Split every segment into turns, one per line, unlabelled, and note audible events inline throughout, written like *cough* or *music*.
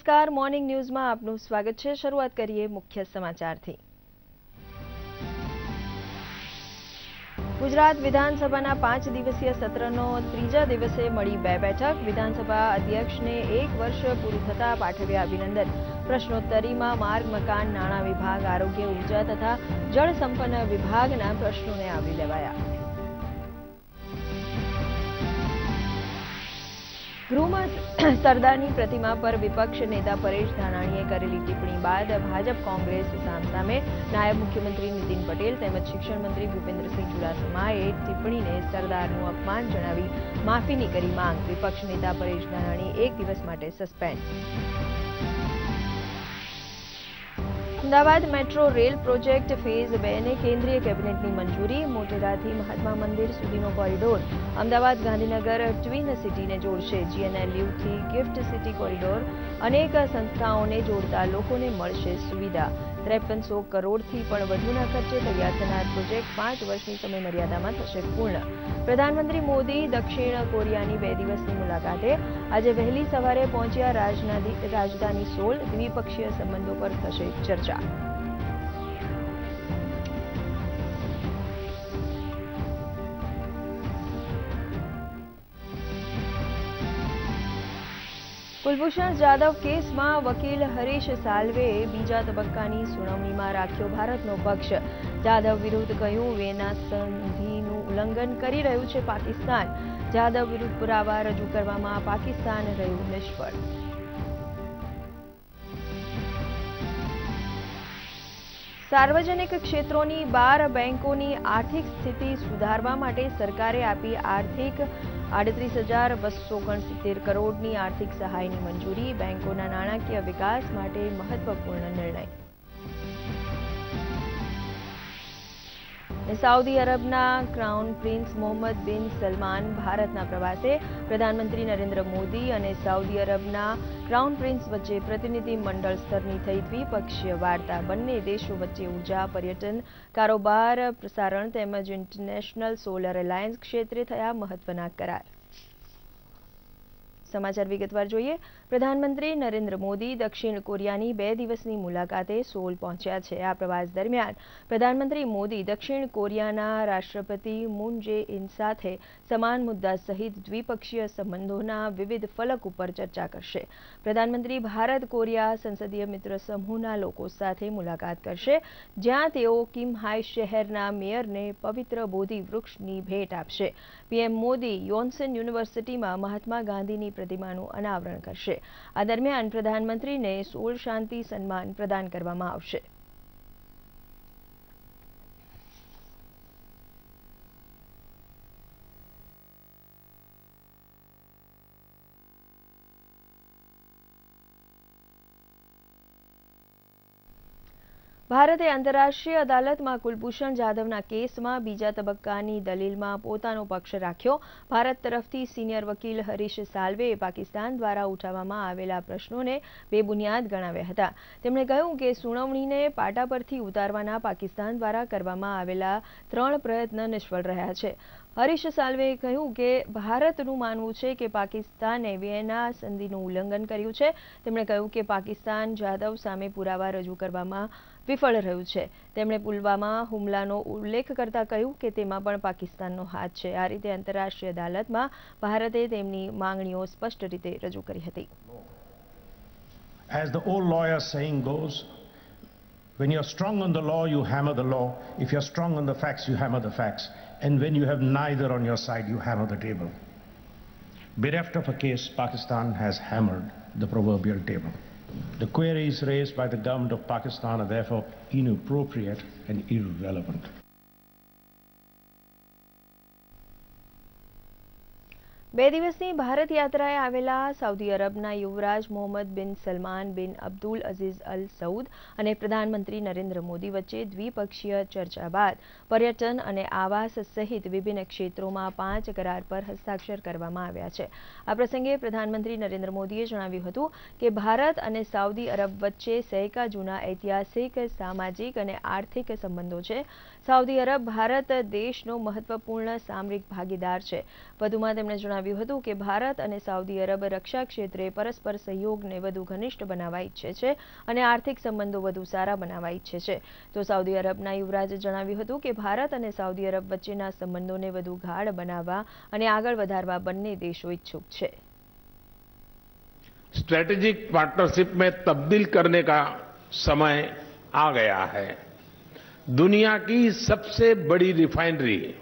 નમસ્કાર, મોર્નિંગ ન્યૂઝમાં આપનું સ્વાગત છે. શરૂઆત કરીએ મુખ્ય સમાચારથી. ગુજરાત વિધાનસભાના પાંચ દિવસીય સત્રનો ત્રીજા દિવસે મળી બે બેઠક. વિધાનસભા અધ્યક્ષને એક વર્ષ પૂરું થતા પાઠવ્યા અભિનંદન. પ્રશ્નોત્તરીમાં માર્ગ, મકાન, નાણાં વિભાગ, આરોગ્ય ઊર્જા તથા જળ સંપન્ન વિભાગના પ્રશ્નોને આવરી લેવાયા. ગૃહમાં *clears throat* સરદારની પ્રતિમા પર વિપક્ષ નેતા પરેશ ધાનાણીએ કરેલી ટિપ્પણી બાદ ભાજપ કોંગ્રેસ સામસામે નાયબ મુખ્યમંત્રી નીતિન પટેલ તેમજ શિક્ષણ મંત્રી ભૂપેન્દ્રસિંહ ચુડાસમાએ ટિપ્પણીને સરદારનું અપમાન જણાવી માફીની કરી માંગ. વિપક્ષ નેતા પરેશ ધાનાણી એક દિવસ માટે suspend Ahmedabad metro rail project phase બેને કેન્દ્રીય કેબિનેટની મંજૂરી, મોટેરાથી મહાત્મા મંદિર સુધીનો કોરિડોર. અમદાવાદ ગાંધીનગર ટ્વિન સિટીને જોડશે. જીએનએલયુથી ગિફ્ટ સિટી કોરિડોર. અનેક સંસ્થાઓને જોડતા લોકોને મળશે સુવિધા. ત્રેપનસો કરોડથી પણ વધુના ખર્ચે તૈયાર થનાર પ્રોજેક્ટ પાંચ વર્ષની સમયમર્યાદામાં થશે પૂર્ણ. પ્રધાનમંત્રી મોદી દક્ષિણ કોરિયાની બે દિવસની મુલાકાતે આજે વહેલી સવારે પહોંચ્યા રાજધાની સોલ દ્વિપક્ષીય સંબંધો પર થશે ચર્ચા. કુલભૂષણ જાદવ કેસમાં વકીલ હરીશ સાલ્વેએ બીજા તબક્કાની સુનાવણીમાં રાખ્યો ભારતનો પક્ષ. જાદવ વિરુદ્ધ કહ્યું, વેના સંધિનું ઉલ્લંઘન કરી રહ્યું છે પાકિસ્તાન. જાદવ વિરુદ્ધ પુરાવા રજૂ કરવામાં પાકિસ્તાન રહ્યું નિષ્ફળ. સાર્વજનિક ક્ષેત્રોની બાર બેંકોની આર્થિક સ્થિતિ સુધારવા માટે સરકારે આપી આર્થિક આડત્રીસ હજાર બસો ઓગણસિત્તેર કરોડની આર્થિક સહાયની મંજૂરી બેંકોના નાણાકીય વિકાસ માટે મહત્વપૂર્ણ નિર્ણય. Saudi અરબના crown prince Mohammed bin Salman ભારતના પ્રવાસે પ્રધાનમંત્રી નરેન્દ્ર મોદી અને સાઉદી અરબના ક્રાઉન પ્રિન્સ વચ્ચે પ્રતિનિધિ મંડળ સ્તરની થઈ દ્વિપક્ષીય વાર્તા. બંને દેશો વચ્ચે ઊર્જા પર્યટન, કારોબાર, પ્રસારણ તેમજ ઇન્ટરનેશનલ સોલર એલાયન્સ ક્ષેત્રે થયા મહત્વના કરાર. સમાચાર વિગતવાર જોઈએ. પ્રધાનમંત્રી નરેન્દ્ર મોદી દક્ષિણ કોરિયાની બે દિવસની મુલાકાતે સોલ પહોંચ્યા છે. આ પ્રવાસ દરમિયાન પ્રધાનમંત્રી મોદી દક્ષિણ કોરિયાના રાષ્ટ્રપતિ મૂન જે ઇન સાથે સમાન મુદ્દા સહિત દ્વિપક્ષીય સંબંધોના વિવિધ ફલક ઉપર ચર્ચા કરશે. પ્રધાનમંત્રી ભારત કોરિયા સંસદીય મિત્ર સમૂહના લોકો સાથે મુલાકાત કરશે, જ્યાં તેઓ કિમહાઈ શહેરના મેયરને પવિત્ર બોધિ વૃક્ષની ભેટ આપશે. પીએમ મોદી યોન્સન યુનિવર્સિટીમાં મહાત્મા ગાંધીની પ્રતિમાનું અનાવરણ કરશે. આ દરમિયાન પ્રધાનમંત્રીને સોળ શાંતિ સન્માન પ્રદાન કરવામાં આવશે. ભારતે આંતરરાષ્ટ્રીય અદાલતમાં કુલભૂષણ જાધવના કેસમાં બીજા તબક્કાની દલીલમાં પોતાનો પક્ષ રાખ્યો. ભારત તરફથી સિનિયર વકીલ હરીશ સાલ્વેએ પાકિસ્તાન દ્વારા ઉઠાવવામાં આવેલા પ્રશ્નોને બેબુનિયાદ ગણાવ્યા હતા. તેમણે કહ્યું કે સુનાવણીને પાટા પરથી ઉતારવાના પાકિસ્તાન દ્વારા કરવામાં આવેલા ત્રણ પ્રયત્ન નિષ્ફળ રહ્યા છે. હરીશ સાલ્વેએ કહ્યું કે ભારતનું માનવું છે કે પાકિસ્તાને વિયેના સંધિનું ઉલ્લંઘન કર્યું છે. તેમણે કહ્યું કે પાકિસ્તાન જાધવ સામે પુરાવા રજૂ કરવામાં વિફળ રહ્યું છે તેમણે પુલવામા હુમલાનો ઉલ્લેખ કરતા કહ્યું કે તેમાં પણ પાકિસ્તાનનો હાથ છે આ રીતે આંતરરાષ્ટ્રીય અદાલતમાં ભારતે તેમની માંગણીઓ સ્પષ્ટ રીતે રજૂ કરી હતી
As the old lawyer saying goes, when you're strong on the law, you hammer the law. If you're strong on the facts, you hammer the facts. And when you have neither on your side, you hammer the table. Bereft of a case, Pakistan has hammered the proverbial table. The queries raised by the government of Pakistan are therefore inappropriate and irrelevant.
બે દિવસની ભારત યાત્રાએ આવેલા Saudi અરબના યુવરાજ Mohammad bin Salman બિન Abdul Aziz Al Saud અને પ્રધાનમંત્રી નરેન્દ્ર મોદી વચ્ચે દ્વિપક્ષીય ચર્ચા બાદ પર્યટન અને આવાસ સહિત વિભિન્ન ક્ષેત્રોમાં પાંચ કરાર પર હસ્તાક્ષર કરવામાં આવ્યા છે. આ પ્રસંગે પ્રધાનમંત્રી નરેન્દ્ર મોદીએ જણાવ્યું હતું કે ભારત અને સાઉદી અરબ વચ્ચે સહેકા જૂના ઐતિહાસિક, સામાજિક અને આર્થિક સંબંધો છે. સાઉદી અરબ ભારત દેશનો મહત્વપૂર્ણ સામરિક ભાગીદાર છે વધુમાં તેમણે જણાવ્યું જણાવ્યું હતું કે ભારત અને સાઉદી અરબ રક્ષા ક્ષેત્રે પરસ્પર સહયોગને વધુ ઘનિષ્ઠ બનાવવા ઈચ્છે છે અને આર્થિક સંબંધો વધુ સારા બનાવવા ઈચ્છે છે તો સાઉદી અરબના યુવરાજે જણાવ્યું હતું કે ભારત અને સાઉદી અરબ વચ્ચેના સંબંધોને વધુ ગાઢ બનાવવા અને આગળ વધારવા બંને દેશો ઇચ્છુક છે
स्ट्रैटेजिक पार्टनरशिप में तब्दील करने का समय आ गया है दुनिया की सबसे बड़ी रिफाइनरी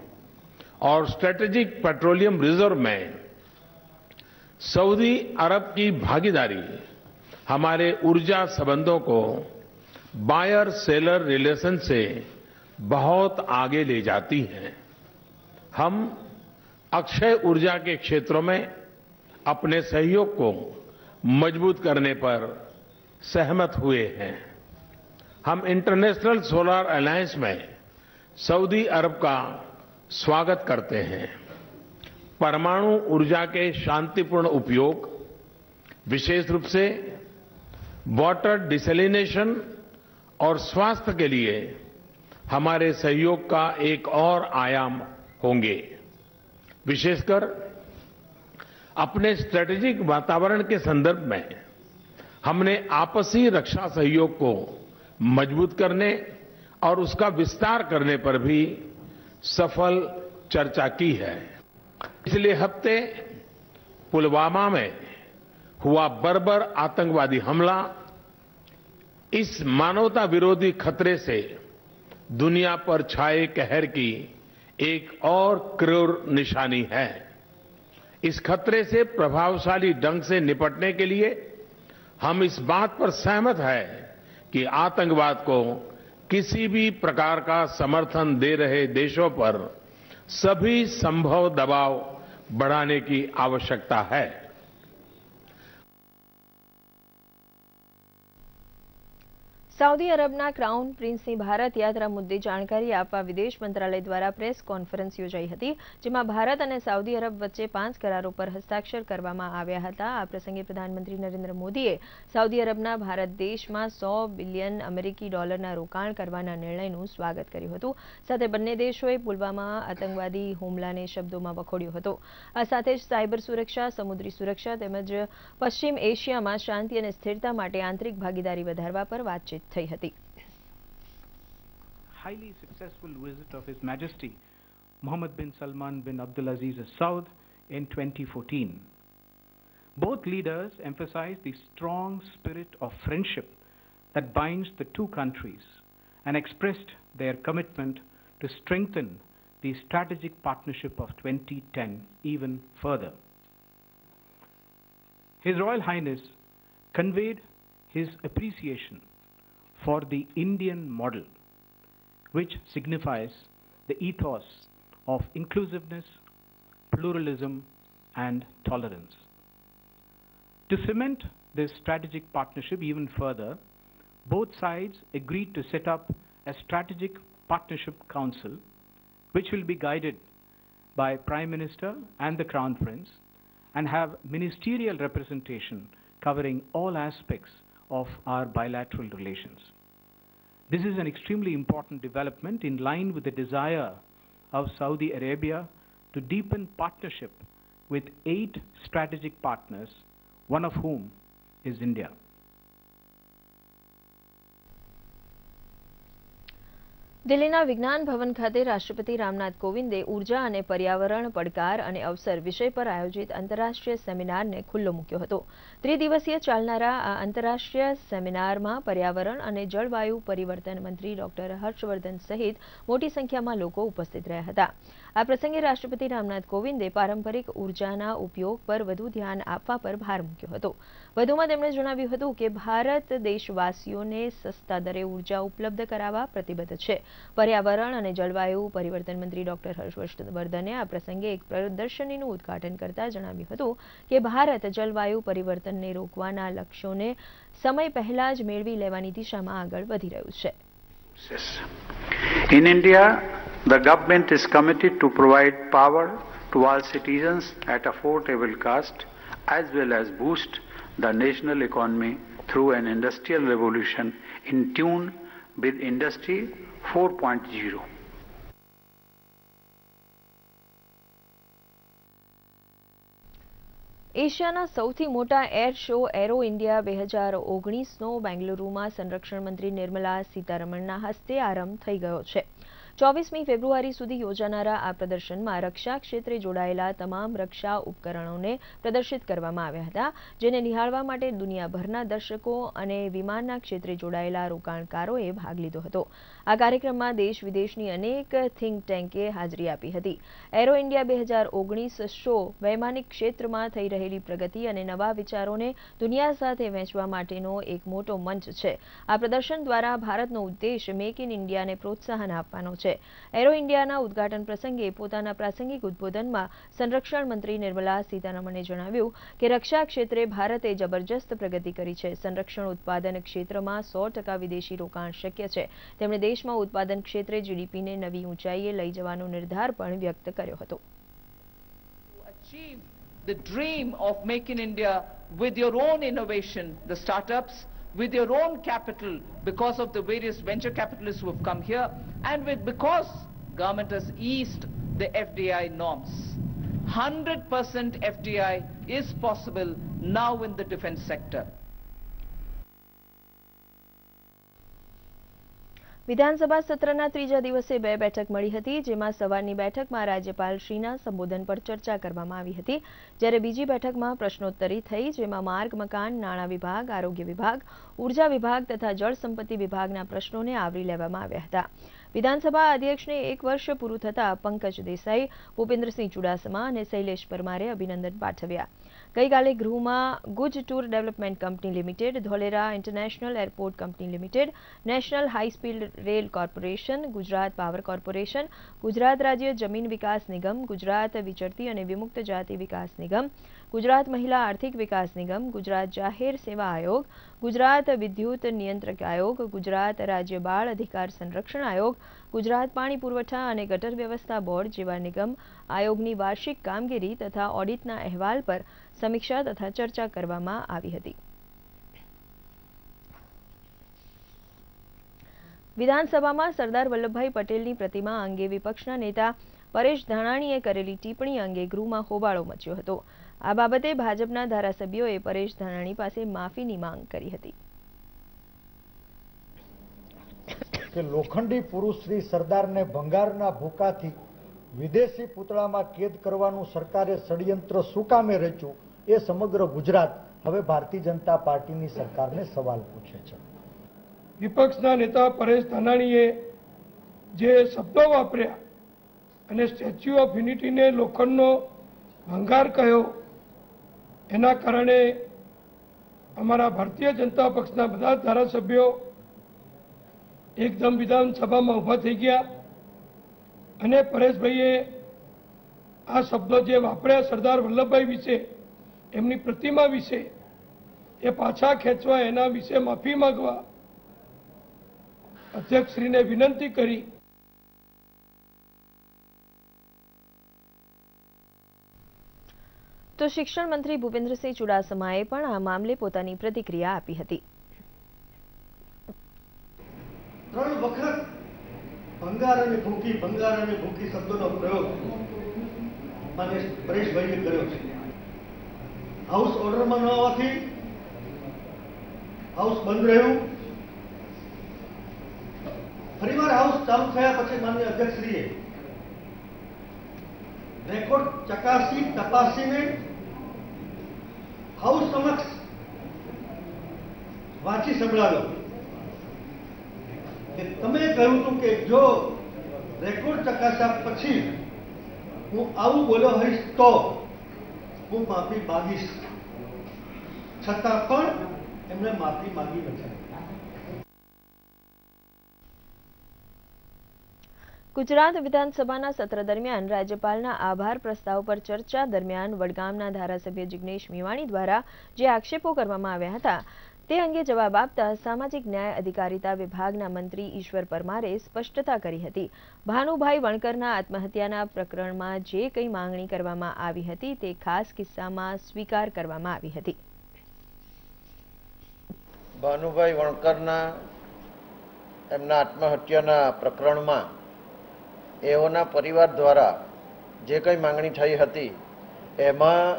और स्ट्रैटेजिक पेट्रोलियम रिज़र्व में सऊदी अरब की भागीदारी हमारे ऊर्जा संबंधों को बायर सेलर रिलेशन से बहुत आगे ले जाती है। हम अक्षय ऊर्जा के क्षेत्रों में अपने सहयोग को मज़बूत करने पर सहमत हुए हैं। हम इंटरनेशनल सोलर अलायंस में सऊदी अरब का स्वागत करते हैं। परमाणु ऊर्जा के शांतिपूर्ण उपयोग, विशेष रूप से वाटर डिसलिनेशन और स्वास्थ्य के लिए हमारे सहयोग का एक और आयाम होंगे। विशेषकर अपने स्ट्रेटेजिक वातावरण के संदर्भ में हमने आपसी रक्षा सहयोग को मज़बूत करने और उसका विस्तार करने पर भी सफल चर्चा की है। पिछले हफ़्ते पुलवामा में हुआ बर्बर आतंकवादी हमला। इस मानवता विरोधी खतरे से दुनिया पर छाए कहर की एक और क्रूर निशानी है। इस खतरे से प्रभावशाली ढंग से निपटने के लिए हम इस बात पर सहमत है कि आतंकवाद को किसी भी प्रकार का समर्थन दे रहे देशों पर सभी संभव दबाव बढ़ाने की आवश्यकता है।
સાઉદી અરબના ક્રાઉન પ્રિન્સની ભારત યાત્રા મુદ્દે જાણકારી આપવા વિદેશ મંત્રાલય દ્વારા પ્રેસ કોન્ફરન્સ યોજાઈ હતી, જેમાં ભારત અને સાઉદી અરબ વચ્ચે પાંચ કરારો પર હસ્તાક્ષર કરવામાં આવ્યા હતા. આ પ્રસંગે પ્રધાનમંત્રી નરેન્દ્ર મોદીએ સાઉદી અરબના ભારત દેશમાં સો બિલિયન અમેરિકી ડોલરના રોકાણ કરવાના નિર્ણયનું સ્વાગત કર્યું હતું. સાથે બંને દેશોએ પુલવામા આતંકવાદી હુમલાને શબ્દોમાં વખોડ્યો હતો. આ સાથે જ સાયબર સુરક્ષા, સમુદ્રી સુરક્ષા તેમજ પશ્ચિમ એશિયામાં શાંતિ અને સ્થિરતા માટે આંતરિક ભાગીદારી વધારવા પર વાતચીત થઈ હતી
highly successful visit of His Majesty Mohammed bin Salman bin Abdulaziz Al Saud in 2014. Both leaders emphasized the strong spirit of friendship that binds the two countries and expressed their commitment to strengthen the strategic partnership of 2010 even further. His Royal Highness conveyed his appreciation for the Indian model, which signifies the ethos of inclusiveness, pluralism, and tolerance. To cement this strategic partnership even further, both sides agreed to set up a strategic partnership council, which will be guided by Prime Minister and the Crown Prince and have ministerial representation covering all aspects of our bilateral relations. This is an extremely important development in line with the desire of Saudi Arabia to deepen partnership with eight strategic partners, one of whom is India.
દિલ્હીના વિજ્ઞાન ભવન ખાતે રાષ્ટ્રપતિ રામનાથ કોવિંદે ઊર્જા અને પર્યાવરણ, પડકાર અને અવસર વિષય પર આયોજિત આંતરરાષ્ટ્રીય સેમિનારને ખુલ્લો મૂક્યો હતો. ત્રિદિવસીય ચાલનારા આ આંતરરાષ્ટ્રીય સેમિનારમાં પર્યાવરણ અને જળવાયુ પરિવર્તન મંત્રી ડોક્ટર હર્ષવર્ધન સહિત મોટી સંખ્યામાં લોકો ઉપસ્થિત રહ્યા હતા. આ પ્રસંગે રાષ્ટ્રપતિ રામનાથ કોવિંદે પારંપરિક ઉર્જાના ઉપયોગ પર વધુ ધ્યાન આપવા પર ભાર મૂક્યો હતો. વધુમાં તેમણે જણાવ્યું હતું કે, ભારત દેશવાસીઓને સસ્તા દરે ઊર્જા ઉપલબ્ધ કરાવવા પ્રતિબદ્ધ છે. પર્યાવરણ અને જળવાયુ પરિવર્તન મંત્રી ડોક્ટર હર્ષવર્ધને આ પ્રસંગે એક પ્રદર્શનીનું ઉદઘાટન કરતા જણાવ્યું હતું કે ભારત જળવાયુ પરિવર્તનને રોકવાના લક્ષ્યોને સમય પહેલા જ મેળવી લેવાની દિશામાં આગળ વધી રહ્યું છે
In India, the government is committed to provide power to all citizens at affordable cost as well as boost the national economy through an industrial revolution in tune with Industry 4.0.
એશિયાના સૌથી મોટા એર શો એરો ઇન્ડિયા બે હજાર ઓગણીસનો બેંગલુરુમાં સંરક્ષણ મંત્રી નિર્મલા સીતારમણના હસ્તે આરંભ થઈ ગયો છે ચોવીસમી ફેબ્રુઆરી સુધી યોજાનારા આ પ્રદર્શનમાં રક્ષા ક્ષેત્રે જોડાયેલા તમામ રક્ષા ઉપકરણોને પ્રદર્શિત કરવામાં આવ્યા હતા, જેને નિહાળવા માટે દુનિયાભરના દર્શકો અને વિમાનના ક્ષેત્રે જોડાયેલા રોકાણકારોએ ભાગ લીધો હતો. આ કાર્યક્રમમાં દેશ વિદેશની અનેક થિંક ટેન્કે હાજરી આપી હતી. એરો ઇન્ડિયા બે હજાર ઓગણીસ શો વૈમાનિક ક્ષેત્રમાં થઈ રહેલી પ્રગતિ અને નવા વિચારોને દુનિયા સાથે વહેંચવા માટેનો એક મોટો મંચ છે. આ પ્રદર્શન દ્વારા ભારતનો ઉદ્દેશ મેક ઇન ઇન્ડિયાને પ્રોત્સાહન આપવાનો છે. એરો ઇન્ડિયાના ઉદઘાટન પ્રસંગે પોતાના પ્રાસંગિક ઉદબોધનમાં સંરક્ષણ મંત્રી નિર્મલા સીતારમણે જણાવ્યું કે રક્ષા ક્ષેત્રે ભારતે જબરજસ્ત પ્રગતિ કરી છે. સંરક્ષણ ઉત્પાદન ક્ષેત્રમાં સો વિદેશી રોકાણ શક્ય છે. તેમણે દેશમાં ઉત્પાદન ક્ષેત્રે જીડીપીને નવી ઊંચાઈએ લઈ જવાનો નિર્ધાર પણ વ્યક્ત કર્યો હતો.
The dream of making in India with your own innovation, the startups, with your own capital because of the various venture capitalists who have come here and with because government has eased the FDI norms. 100% FDI is possible now in the defense sector.
વિધાનસભા સત્રના ત્રીજા દિવસે બે બેઠક મળી હતી, જેમાં સવારની બેઠકમાં રાજ્યપાલશ્રીના સંબોધન પર ચર્ચા કરવામાં આવી હતી. જ્યારે બીજી બેઠકમાં પ્રશ્નોત્તરી થઈ, જેમાં માર્ગ, મકાન, નાણાં વિભાગ, આરોગ્ય વિભાગ, ઊર્જા વિભાગ તથા જળ સંપત્તિ વિભાગના પ્રશ્નોને આવરી લેવામાં આવ્યા હતા. વિધાનસભા અધ્યક્ષને એક વર્ષ પૂરું થતાં પંકજ દેસાઈ, ભૂપેન્દ્રસિંહ ચુડાસમા અને શૈલેષ પરમારે અભિનંદન પાઠવ્યા. ગઈકાલે ગૃહમાં Guj tour development company limited, Dholera international airport company limited, national high speed rail corporation, Gujarat power corporation, Gujarat રાજ્ય જમીન વિકાસ નિગમ, ગુજરાત વિચરતી અને વિમુક્ત જાતિ વિકાસ નિગમ, ગુજરાત મહિલા આર્થિક વિકાસ નિગમ, ગુજરાત જાહેર સેવા આયોગ, ગુજરાત વિદ્યુત નિયંત્રક આયોગ, ગુજરાત રાજ્ય બાળ અધિકાર સંરક્ષણ આયોગ, ગુજરાત પાણી પુરવઠા અને ગટર વ્યવસ્થા બોર્ડ જેવા નિગમ આયોગની વાર્ષિક કામગીરી તથા ઓડિટના અહેવાલ પર સમીક્ષા તથા ચર્ચા કરવામાં આવી હતી. વિધાનસભામાં સરદાર વલ્લભભાઈ પટેલની પ્રતિમા અંગે વિપક્ષના નેતા પરેશ ધાનાણીએ કરેલી ટિપ્પણી અંગે ગૃહમાં હોબાળો મચ્યો હતો. આ બાબતે ભાજપના ધારાસભ્યોએ પરેશ ધાનાણી પાસે માફીની માંગ કરી હતી.
લોખંડી પુરુષ શ્રી સરદારને ભંગારના ભૂકાથી વિદેશી પૂતળામાં કેદ કરવાનું સરકારે ષડયંત્ર શું કામે રચ્યું? એ સમગ્ર ગુજરાત હવે ભારતીય જનતા પાર્ટીની સરકારને સવાલ પૂછે છે.
વિપક્ષના નેતા પરેશ ધાનાણીએ જે શબ્દો વાપર્યા અને સ્ટેચ્યુ ઓફ યુનિટીને લોખંડનો ભંગાર કહ્યો, એના કારણે અમારા ભારતીય જનતા પક્ષના બધા ધારાસભ્યો એકદમ વિધાનસભામાં ઊભા થઈ ગયા અને પરેશભાઈએ આ શબ્દો જે વાપર્યા સરદાર વલ્લભભાઈ વિશે એમની પ્રતિમા વિશે એ પાછા ખેંચવા એના વિશે માફી માંગવા અધ્યક્ષશ્રીને વિનંતી કરી.
તો શિક્ષણ મંત્રી ભૂપેન્દ્રસિંહ ચુડાસમાએ પણ આ મામલે પોતાની પ્રતિક્રિયા આપી હતી.
ત્રણ વખત ભંગાર અને ભૂખી ભંગાર અને ભૂખી શબ્દોનો પ્રયોગ માન્ય પરેશભાઈએ કર્યો છે. હાઉસ ઓર્ડરમાં ન આવવાથી હાઉસ બંધ રહ્યું ફરીવાર હાઉસ ચાલુ થયા પછી માન્ય અધ્યક્ષશ્રીએ રેકોર્ડ ચકાસી, તપાસીને હાઉસ સમક્ષ વાંચી સંભળાવ્યો કે તમે કહ્યું હતું કે જો રેકોર્ડ ચકાસ્યા પછી હું આવું બોલ્યો હોઈશ તો હું માફી માગીશ. છતાં પણ એમણે માફી માગી નથી.
ગુજરાત વિધાનસભાના સત્ર દરમિયાન રાજ્યપાલના આભાર પ્રસ્તાવ પર ચર્ચા દરમિયાન વડગામના ધારાસભ્ય જિગ્નેશ મેવાણી દ્વારા જે આક્ષેપો કરવામાં આવ્યા હતા તે અંગે જવાબ આપતા સામાજિક ન્યાય અધિકારીતા વિભાગના મંત્રી ઈશ્વર પરમારે સ્પષ્ટતા કરી હતી. ભાનુભાઈ વણકરના આત્મહત્યાના પ્રકરણમાં જે કંઈ માંગણી કરવામાં આવી હતી તે ખાસ કિસ્સામાં સ્વીકાર કરવામાં આવી હતી.
ભાનુભાઈ વણકરના એમના આત્મહત્યાના પ્રકરણમાં એઓના પરિવાર દ્વારા જે કંઈ માંગણી થઈ હતી, એમાં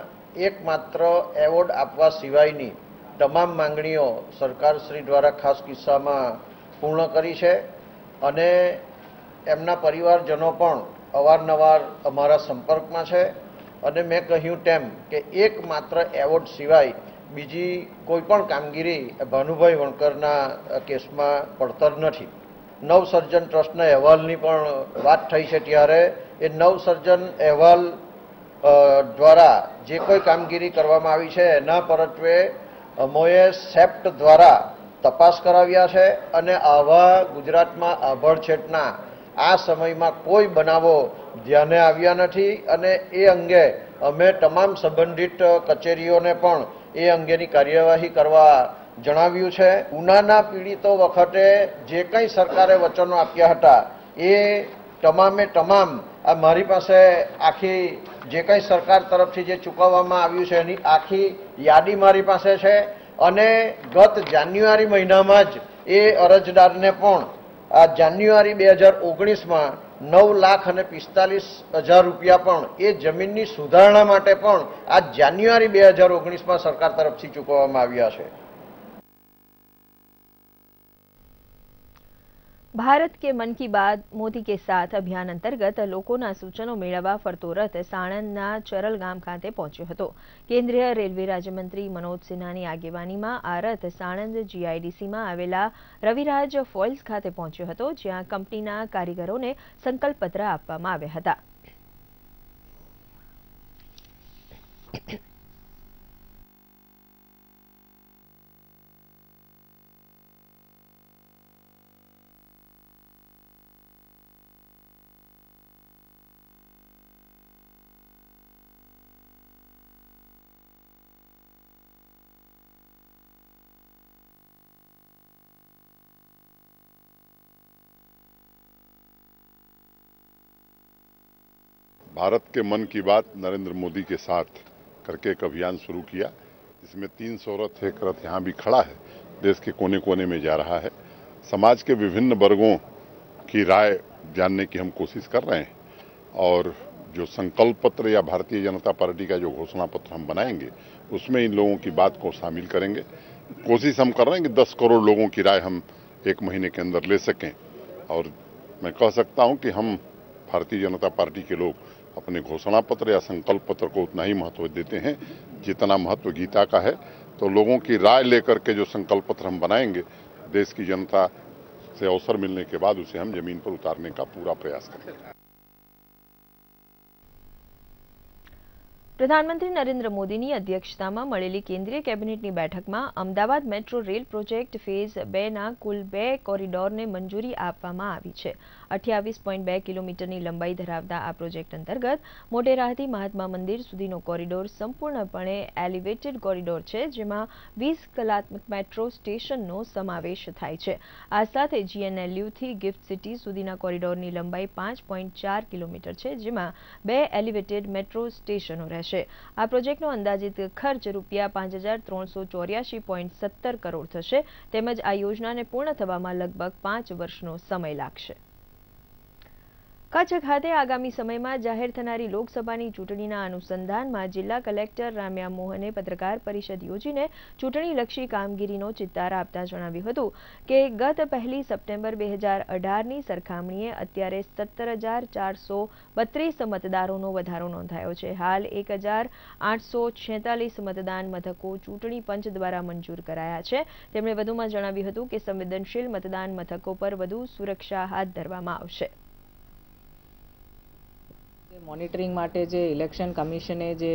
એકમાત્ર એવોર્ડ આપવા સિવાયની તમામ માંગણીઓ સરકારશ્રી દ્વારા ખાસ કિસ્સામાં પૂર્ણ કરી છે અને એમના પરિવારજનો પણ અવારનવાર અમારા સંપર્કમાં છે. અને મેં કહ્યું તેમ કે એકમાત્ર એવોર્ડ સિવાય બીજી કોઈ પણ કામગીરી ભાનુભાઈ વણકરના કેસમાં પડતર નથી. નવસર્જન ટ્રસ્ટના અહેવાલની પણ વાત થઈ છે ત્યારે એ નવસર્જન અહેવાલ દ્વારા જે કોઈ કામગીરી કરવામાં આવી છે એના પરત્વે અમોએ સેપ્ટ દ્વારા તપાસ કરાવ્યા છે અને આવા ગુજરાતમાં આભડછેટના આ સમયમાં કોઈ બનાવો ધ્યાને આવ્યા નથી અને એ અંગે અમે તમામ સંબંધિત કચેરીઓને પણ એ અંગેની કાર્યવાહી કરવા જણાવ્યું છે. ઉનાના પીડિતો વખતે જે કંઈ સરકારે વચનો આપ્યા હતા એ તમામે તમામ આ મારી પાસે આખી જે કંઈ સરકાર તરફથી જે ચૂકવવામાં આવ્યું છે એની આખી યાદી મારી પાસે છે અને ગત જાન્યુઆરી મહિનામાં જ એ અરજદારને પણ આ જાન્યુઆરી બે હજાર ઓગણીસમાં નવ લાખ અને પિસ્તાલીસ હજાર રૂપિયા પણ એ જમીનની સુધારણા માટે પણ આ જાન્યુઆરી બે હજાર ઓગણીસમાં સરકાર તરફથી ચૂકવવામાં આવ્યા છે.
ભારત કે મન કી બાત મોદી કે સાથ અભિયાન અંતર્ગત લોકોના સૂચનો મેળવવા ફરતો રથ સાણંદના ચરલ ગામ ખાતે પહોંચ્યો હતો. કેન્દ્રીય રેલવે રાજ્યમંત્રી મનોજ સિન્હાની આગેવાનીમાં આ રથ સાણંદ જીઆઈડીસીમાં આવેલા રવિરાજ ફોઇલ્સ ખાતે પહોંચ્યો હતો, જ્યાં કંપનીના કારીગરોને સંકલ્પપત્ર આપવામાં આવ્યા હતા.
भारत के मन की बात नरेंद्र मोदी के साथ करके एक अभियान शुरू किया इसमें 300 रथ, एक रथ यहाँ भी खड़ा है, देश के कोने कोने में जा रहा है। समाज के विभिन्न वर्गों की राय जानने की हम कोशिश कर रहे हैं और जो संकल्प पत्र या भारतीय जनता पार्टी का जो घोषणा पत्र हम बनाएँगे, उसमें इन लोगों की बात को शामिल करेंगे। कोशिश हम कर रहे हैं कि 10 करोड़ लोगों की राय हम एक महीने के अंदर ले सकें और मैं कह सकता हूँ कि हम भारतीय जनता पार्टी के लोग अपने घोषणा पत्र या संकल्प पत्र को उतना ही महत्व देते हैं जितना महत्व गीता का है तो लोगों की राय लेकर के जो संकल्प पत्र हम बनाएंगे देश की जनता से अवसर मिलने के बाद उसे हम जमीन पर उतारने का पूरा प्रयास करेंगे
પ્રધાનમંત્રી નરેન્દ્ર મોદીની અધ્યક્ષતામાં મળેલી કેન્દ્રીય કેબિનેટની બેઠકમાં Ahmedabad metro rail project phase બેના કુલ બે કોરિડોરને મંજૂરી આપવામાં આવી છે અઠ્યાવીસ પોઈન્ટ બે કિલોમીટરની લંબાઈ ધરાવતા આ પ્રોજેક્ટ અંતર્ગત મોટેરાથી મહાત્મા મંદિર સુધીનો કોરિડોર સંપૂર્ણપણે એલિવેટેડ કોરિડોર છે, જેમાં વીસ કલાત્મક મેટ્રો સ્ટેશનનો સમાવેશ થાય છે. આ સાથે જીએનએલયુથી ગિફ્ટ સિટી સુધીના કોરિડોરની લંબાઈ પાંચ પોઈન્ટ ચાર કિલોમીટર છે, જેમાં બે એલિવેટેડ મેટ્રો સ્ટેશનો રહેશે. આ પ્રોજેક્ટનો અંદાજિત ખર્ચ રૂપિયા પાંચ હજાર ત્રણસો ચોર્યાસી પોઈન્ટ સત્તર કરોડ થશે. તેમજ આ યોજનાને પૂર્ણ થવામાં લગભગ પાંચ વર્ષનો સમય લાગશે. કચ્છ ખાતે આગામી સમયમાં જાહેર થનારી લોકસભાની ચૂંટણીના અનુસંધાનમાં જિલ્લા કલેક્ટર રામ્યા મોહને પત્રકાર પરિષદ યોજીને ચૂંટણીલક્ષી કામગીરીનો ચિત્તાર આપતા જણાવ્યું હતું કે ગત પહેલી સપ્ટેમ્બર બે હજાર અઢારની સરખામણીએ અત્યારે સત્તર હજાર ચારસો બત્રીસ મતદારોનો વધારો નોંધાયો છે. હાલ એક હજાર આઠસો છેતાલીસ મતદાન મથકો ચૂંટણી પંચ દ્વારા મંજૂર કરાયા છે. તેમણે વધુમાં જણાવ્યું હતું કે સંવેદનશીલ મતદાન મથકો પર વધુ સુરક્ષા હાથ ધરવામાં આવશે.
મોનિટરિંગ માટે જે ઇલેક્શન કમિશને જે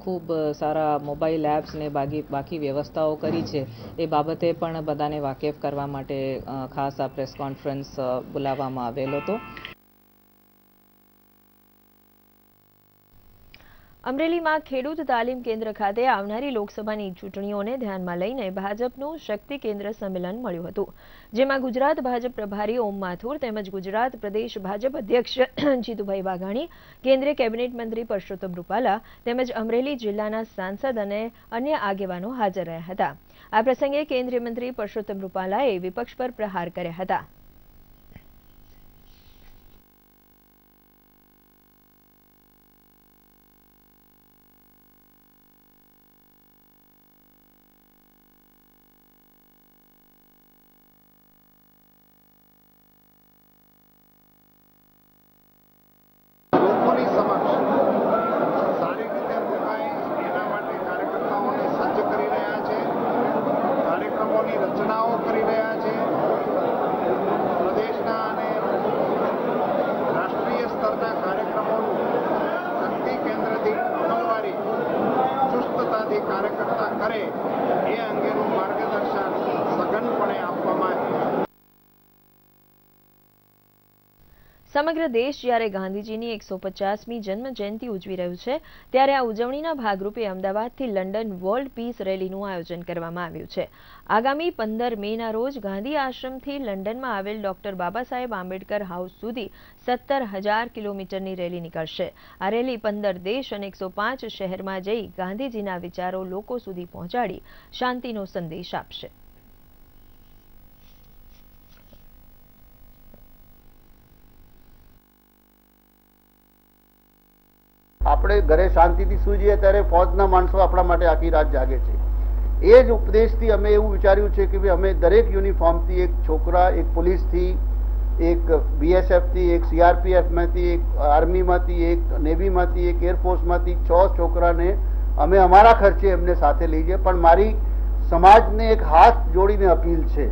ખૂબ સારા મોબાઈલ એપ્સ ને બાકી બાકી વ્યવસ્થાઓ કરી છે, એ બાબતે પણ બધાને વાકેફ કરવા માટે ખાસ આ પ્રેસ કોન્ફરન્સ બોલાવવામાં આવેલો હતો.
અમરેલીમાં ખેડૂત તાલીમ કેન્દ્ર ખાતે આવનારી લોકસભાની ચૂંટણીઓને ધ્યાનમાં લઈને ભાજપનું શક્તિ કેન્દ્ર સંમેલન મળ્યું હતું, જેમાં ગુજરાત ભાજપ પ્રભારી ઓમ માથુર તેમજ ગુજરાત પ્રદેશ ભાજપ અધ્યક્ષ *clears throat* જીતુભાઈ વાઘાણી, કેન્દ્રીય કેબિનેટ મંત્રી પરસોત્તમ રૂપાલા તેમજ અમરેલી જિલ્લાના સાંસદ અને અન્ય આગેવાનો હાજર રહ્યા હતા. આ પ્રસંગે કેન્દ્રીય મંત્રી પરસોત્તમ રૂપાલાએ વિપક્ષ પર પ્રહાર કર્યા હતા. સમગ્ર દેશ જ્યારે ગાંધીજીની એકસો પચાસમી જન્મ જયંતિ ઉજવી રહ્યું છે, ત્યારે આ ઉજવણીના ભાગરૂપે અમદાવાદથી લંડન વર્લ્ડ પીસ રેલીનું આયોજન કરવામાં આવ્યું છે. આગામી પંદર મેના રોજ ગાંધી આશ્રમથી લંડનમાં આવેલ ડોક્ટર બાબા સાહેબ આંબેડકર હાઉસ સુધી સત્તર હજાર કિલોમીટરની રેલી નીકળશે. આ રેલી પંદર દેશ અને એકસો પાંચ શહેરમાં જઈ ગાંધીજીના વિચારો લોકો સુધી પહોંચાડી શાંતિનો સંદેશ આપશે.
આપણે ઘરે શાંતિથી સુઈ ત્યારે ફોજના માણસો આપણા માટે આખી રાત જાગે છે. એ જ ઉપદેશથી અમે એવું વિચાર્યું છે કે ભાઈ અમે દરેક યુનિફોર્મથી એક છોકરા, એક પોલીસથી, એક બીએસએફથી, એક સીઆરપીએફમાંથી, એક આર્મીમાંથી, એક નેવીમાંથી, એક એરફોર્સમાંથી છ છોકરાને અમે અમારા ખર્ચે એમને સાથે લઈ જઈએ. પણ મારી સમાજને એક હાથ જોડીને અપીલ છે.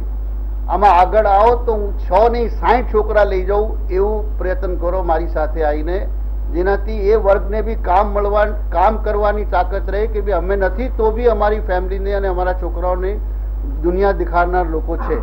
આમાં આગળ આવો તો હું છ નહીં સાઠ છોકરા લઈ જાઉં એવું પ્રયત્ન કરો મારી સાથે આવીને. જેનાથી એ વર્ગને બી કામ મળવા કામ કરવાની તાકાત રહે કે ભાઈ અમે નથી, તો બી અમારી ફેમિલીને અને અમારા છોકરાઓને દુનિયા દેખાડનાર લોકો છે.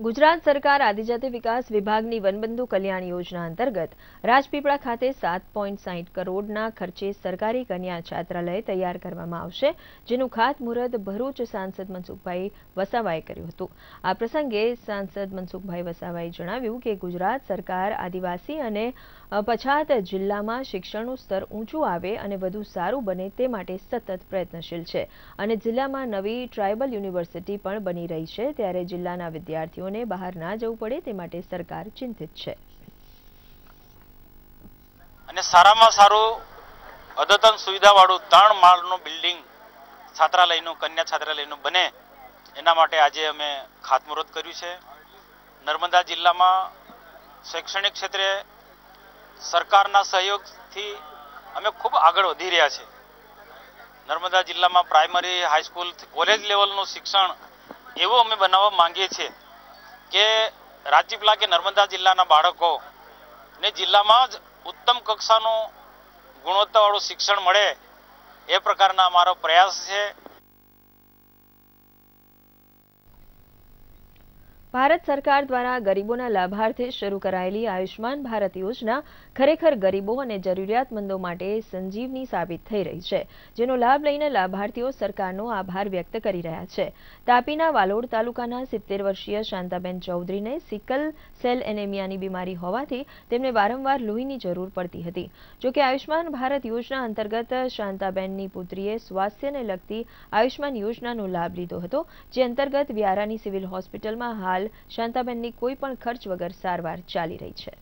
ગુજરાત સરકાર આદિજાતિ વિકાસ વિભાગની વનબંધુ કલ્યાણ યોજના અંતર્ગત રાજપીપળા ખાતે સાત પોઈન્ટ સાહીઠ કરોડના ખર્ચે સરકારી કન્યા છાત્રાલય તૈયાર કરવામાં આવશે, જેનું ખાતમુહૂર્ત ભરૂચ સાંસદ મનસુખભાઈ વસાવાએ કર્યું હતું. આ પ્રસંગે સાંસદ મનસુખભાઈ વસાવાએ જણાવ્યું કે ગુજરાત સરકાર આદિવાસી અને પછાત જિલ્લામાં શિક્ષણનું સ્તર ઊંચું આવે અને વધુ સારું બને તે માટે સતત પ્રયત્નશીલ છે અને જિલ્લામાં નવી ટ્રાયબલ યુનિવર્સિટી પણ બની રહી છે, ત્યારે જિલ્લાના વિદ્યાર્થીઓ વિદ્યાર્થીઓને બહાર ના જવું પડે તે માટે સરકાર ચિંતિત છે.
અને સારામાં સારું અદ્યતન સુવિધાવાળું ત્રણ માળનું બિલ્ડિંગ છાત્રાલયનું, કન્યા છાત્રાલયનું બને, એના માટે આજે અમે ખાતમુહૂર્ત કર્યું છે. નર્મદા જિલ્લામાં શૈક્ષણિક ક્ષેત્રે સરકારના સહયોગથી અમે ખૂબ આગળ વધી રહ્યા છે. નર્મદા જિલ્લામાં પ્રાઇમરી હાઈસ્કૂલ કોલેજ લેવલનું શિક્ષણ એવું અમે બનાવવા માંગીએ છીએ. કે રાજપીપલા કે નર્મદા જિલ્લાના બાળકો ને જિલ્લામાં જ ઉત્તમ કક્ષાનું ગુણવત્તાવાળું શિક્ષણ મળે એ પ્રકારના અમારો પ્રયાસ છે.
ભારત સરકાર દ્વારા ગરીબોના લાભાર્થે શરૂ કરાયેલી આયુષ્માન ભારત યોજના ખરેખર ગરીબો અને જરૂરિયાતમંદો માટે સંજીવની સાબિત થઈ રહી છે, જેનો લાભ લઈને લાભાર્થીઓ સરકારનો આભાર વ્યક્ત કરી રહ્યા છે. તાપીના વાલોડ તાલુકાના સિત્તેર વર્ષીય શાંતાબેન ચૌધરીને સિકલ સેલ એનેમિયાની બીમારી હોવાથી તેમને વારંવાર લોહીની જરૂર પડતી હતી. જોકે આયુષ્માન ભારત યોજના અંતર્ગત શાંતાબેનની પુત્રીએ સ્વાસ્થ્યને લગતી આયુષ્માન યોજનાનો લાભ લીધો હતો, જે અંતર્ગત વ્યારાની સિવિલ હોસ્પિટલમાં હાલ શાંતાબેનની કોઈ પણ ખર્ચ વગર સારવાર ચાલી રહી છે.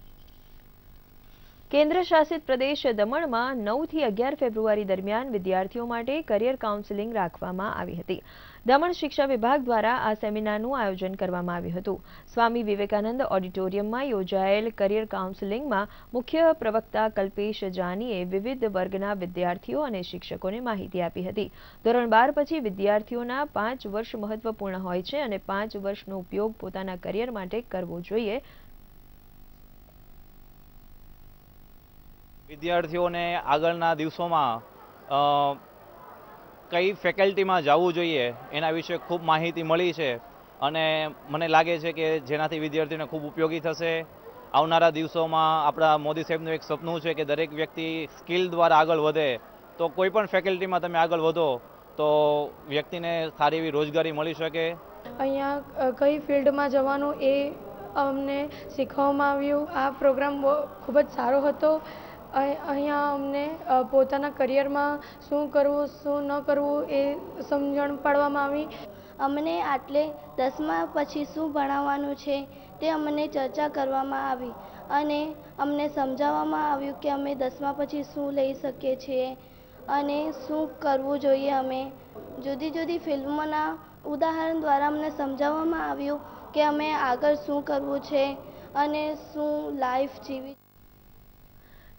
કેન્દ્ર શાસિત પ્રદેશ દમણમાં નવથી અગિયાર ફેબ્રુઆરી દરમિયાન વિદ્યાર્થીઓ માટે કરિયર કાઉન્સેલિંગ રાખવામાં આવી હતી. દમણ શિક્ષા વિભાગ દ્વારા આ સેમિનારનું આયોજન કરવામાં આવ્યું હતું. સ્વામી વિવેકાનંદ ઓડિટોરિયમમાં યોજાયેલ કરિયર કાઉન્સેલિંગમાં મુખ્ય પ્રવક્તા કલ્પેશ જાનીએ વિવિધ વર્ગના વિદ્યાર્થીઓ અને શિક્ષકોને માહિતી આપી હતી. ધોરણ બાર પછી વિદ્યાર્થીઓના પાંચ વર્ષ મહત્વપૂર્ણ હોય છે અને પાંચ વર્ષનો ઉપયોગ પોતાના કરિયર માટે કરવો જોઈએ.
વિદ્યાર્થીઓને આગળના દિવસોમાં કઈ ફેકલ્ટીમાં જવું જોઈએ એના વિશે ખૂબ માહિતી મળી છે અને મને લાગે છે કે જેનાથી વિદ્યાર્થીઓને ખૂબ ઉપયોગી થશે. આવનારા દિવસોમાં આપણા મોદી સાહેબનું એક સપનું છે કે દરેક વ્યક્તિ સ્કિલ દ્વારા આગળ વધે. તો કોઈ પણ ફેકલ્ટીમાં તમે આગળ વધો તો વ્યક્તિને સારી એવી રોજગારી મળી શકે.
અહીંયા કઈ ફિલ્ડમાં જવાનું એ અમને શીખવવામાં આવ્યું. આ પ્રોગ્રામ ખૂબ જ સારો હતો. અહીંયા અમને પોતાના કરિયરમાં શું કરવું, શું ન કરવું એ સમજણ પાડવામાં આવી.
અમને આટલે દસમા પછી શું ભણાવવાનું છે તે અમને ચર્ચા કરવામાં આવી અને અમને સમજાવવામાં આવ્યું કે અમે દસમા પછી શું લઈ શકીએ છીએ અને શું કરવું જોઈએ અમે. જુદી જુદી ફિલ્મોના ઉદાહરણ દ્વારા અમને સમજાવવામાં આવ્યું કે અમે આગળ શું કરવું છે અને શું લાઈફ જીવી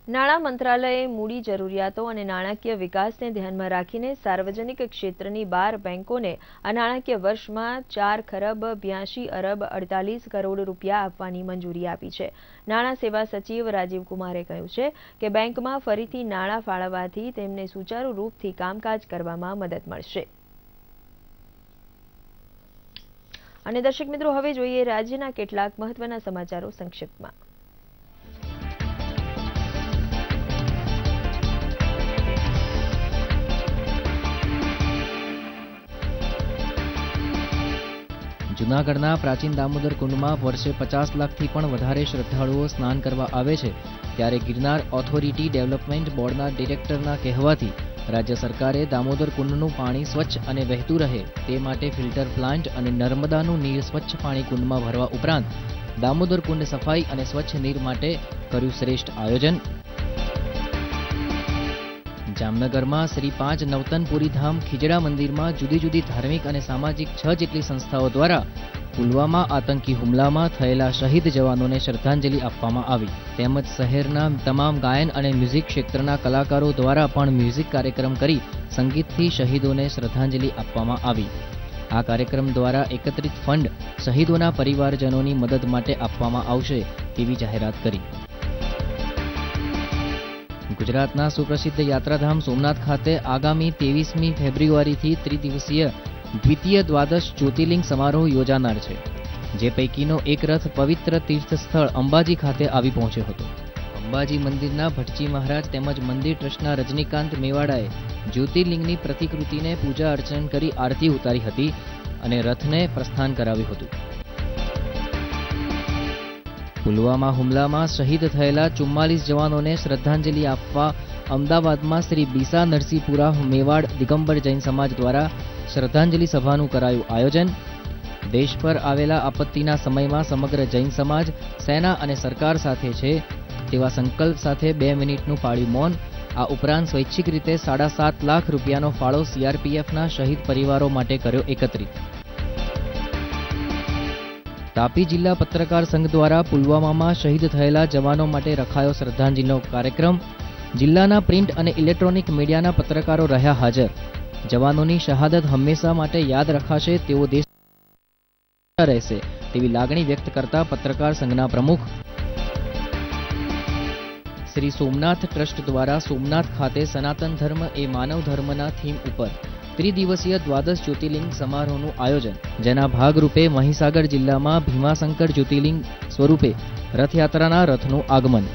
નાણાં મંત્રાલયે મૂડી જરૂરિયાતો અને નાણાકીય વિકાસને ધ્યાનમાં રાખીને સાર્વજનિક ક્ષેત્રની બાર બેંકોને આ વર્ષમાં ચાર ખરબ બ્યાસી અરબ અડતાલીસ કરોડ રૂપિયા આપવાની મંજૂરી આપી છે. નાણાં સેવા સચિવ રાજીવ કહ્યું છે કે બેંકમાં ફરીથી નાણાં ફાળવવાથી તેમને સુચારુ રૂપથી કામકાજ કરવામાં મદદ મળશે. અને દર્શક મિત્રો, હવે જોઈએ રાજ્યના કેટલાક મહત્વના સમાચારો સંક્ષિપ્તમાં.
જૂનાગઢના પ્રાચીન દામોદર કુંડમાં વર્ષે પચાસ લાખથી પણ વધારે શ્રદ્ધાળુઓ સ્નાન કરવા આવે છે. ત્યારે ગિરનાર ઓથોરિટી ડેવલપમેન્ટ બોર્ડના ડિરેક્ટરના કહેવાથી રાજ્ય સરકારે દામોદર કુંડનું પાણી સ્વચ્છ અને વહેતું રહે તે માટે ફિલ્ટર પ્લાન્ટ અને નર્મદાનું નીર સ્વચ્છ પાણી કુંડમાં ભરવા ઉપરાંત દામોદર કુંડ સફાઈ અને સ્વચ્છ નીર માટે કર્યું શ્રેષ્ઠ આયોજન. જામનગરમાં શ્રી પાંચ નવતનપુરી ધામ ખીજડા મંદિરમાં જુદી જુદી ધાર્મિક અને સામાજિક છ જેટલી સંસ્થાઓ દ્વારા પુલવામા આતંકી હુમલામાં થયેલા શહીદ જવાનોને શ્રદ્ધાંજલિ આપવામાં આવી. તેમજ શહેરના તમામ ગાયન અને મ્યુઝિક ક્ષેત્રના કલાકારો દ્વારા પણ મ્યુઝિક કાર્યક્રમ કરી સંગીતથી શહીદોને શ્રદ્ધાંજલિ આપવામાં આવી. આ કાર્યક્રમ દ્વારા એકત્રિત ફંડ શહીદોના પરિવારજનોની મદદ માટે આપવામાં આવશે તેવી જાહેરાત કરી. ગુજરાતના સુપ્રસિદ્ધ યાત્રાધામ સોમનાથ ખાતે આગામી ત્રેવીસમી ફેબ્રુઆરીથી ત્રિદિવસીય દ્વિતીય દ્વાદશ જ્યોતિર્લિંગ સમારોહ યોજાનાર છે, જે પૈકીનો એક રથ પવિત્ર તીર્થ સ્થળ અંબાજી ખાતે આવી પહોંચ્યો હતો. અંબાજી મંદિરના ભટજી મહારાજ તેમજ મંદિર ટ્રસ્ટના રજનીકાંત મેવાડાએ જ્યોતિર્લિંગની પ્રતિકૃતિને પૂજા અર્ચન કરી આરતી ઉતારી હતી અને રથને પ્રસ્થાન કરાવ્યું હતું. પુલવામા હુમલામાં શહીદ થયેલા ચુમ્માલીસ જવાનોને શ્રદ્ધાંજલિ આપવા અમદાવાદમાં શ્રી બીસા નરસિંહપુરા મેવાડ દિગંબર જૈન સમાજ દ્વારા શ્રદ્ધાંજલિ સભાનું કરાયું આયોજન. દેશ પર આવેલા આપત્તિના સમયમાં સમગ્ર જૈન સમાજ, સેના અને સરકાર સાથે છે તેવા સંકલ્પ સાથે બે મિનિટનું પાળ્યું મૌન. આ ઉપરાંત સ્વૈચ્છિક રીતે સાડા સાત લાખ રૂપિયાનો ફાળો સીઆરપીએફના શહીદ પરિવારો માટે કર્યો એકત્રિત. તાપી જિલ્લા પત્રકાર સંઘ દ્વારા પુલવામામાં શહીદ થયેલા જવાનો માટે રખાયો શ્રદ્ધાંજલિનો કાર્યક્રમ. જિલ્લાના પ્રિન્ટ અને ઇલેક્ટ્રોનિક મીડિયાના પત્રકારો રહ્યા હાજર. જવાનોની શહાદત હંમેશા માટે યાદ રખાશે તેવો દેશ રહેશે તેવી લાગણી વ્યક્ત કરતા પત્રકાર સંઘના પ્રમુખ શ્રી સોમનાથ ટ્રસ્ટ દ્વારા સોમનાથ ખાતે સનાતન ધર્મ એ માનવ ધર્મના થીમ ઉપર ત્રિદિવસીય દ્વાદશ જ્યોતિર્લિંગ સમારોહનું આયોજન, જેના ભાગરૂપે મહીસાગર જિલ્લામાં ભીમાશંકર જ્યોતિર્લિંગ સ્વરૂપે રથયાત્રાના રથનું આગમન.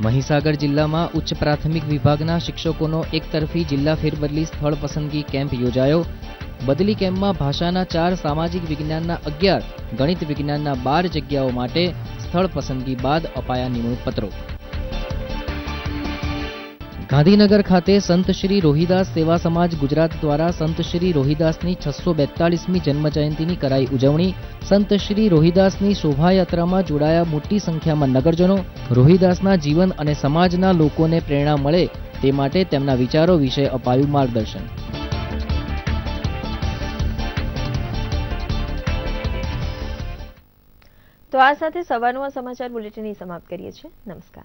મહીસાગર જિલ્લામાં ઉચ્ચ પ્રાથમિક વિભાગના શિક્ષકોનો એકતરફી જિલ્લા ફેરબદલી સ્થળ પસંદગી કેમ્પ યોજાયો. બદલી કેમ્પમાં ભાષાના ચાર, સામાજિક વિજ્ઞાનના અગિયાર, ગણિત વિજ્ઞાનના બાર જગ્યાઓ માટે સ્થળ પસંદગી બાદ અપાયા નિમણૂક પત્રો ગાંધીનગર ખાતે સંત શ્રી રોહિદાસ સેવા સમાજ ગુજરાત દ્વારા સંત શ્રી રોહિદાસની છસો બેતાલીસમી જન્મજયંતિની કરાઈ ઉજવણી. સંત શ્રી રોહિદાસની શોભાયાત્રામાં જોડાયા મોટી સંખ્યામાં નગરજનો. રોહિદાસના જીવન અને સમાજના લોકોને પ્રેરણા મળે તે માટે તેમના વિચારો વિશે અપાયું માર્ગદર્શન.
તો આ સાથે સવારનું આ સમાચાર બુલેટિન સમાપ્ત કરીએ છીએ. નમસ્કાર.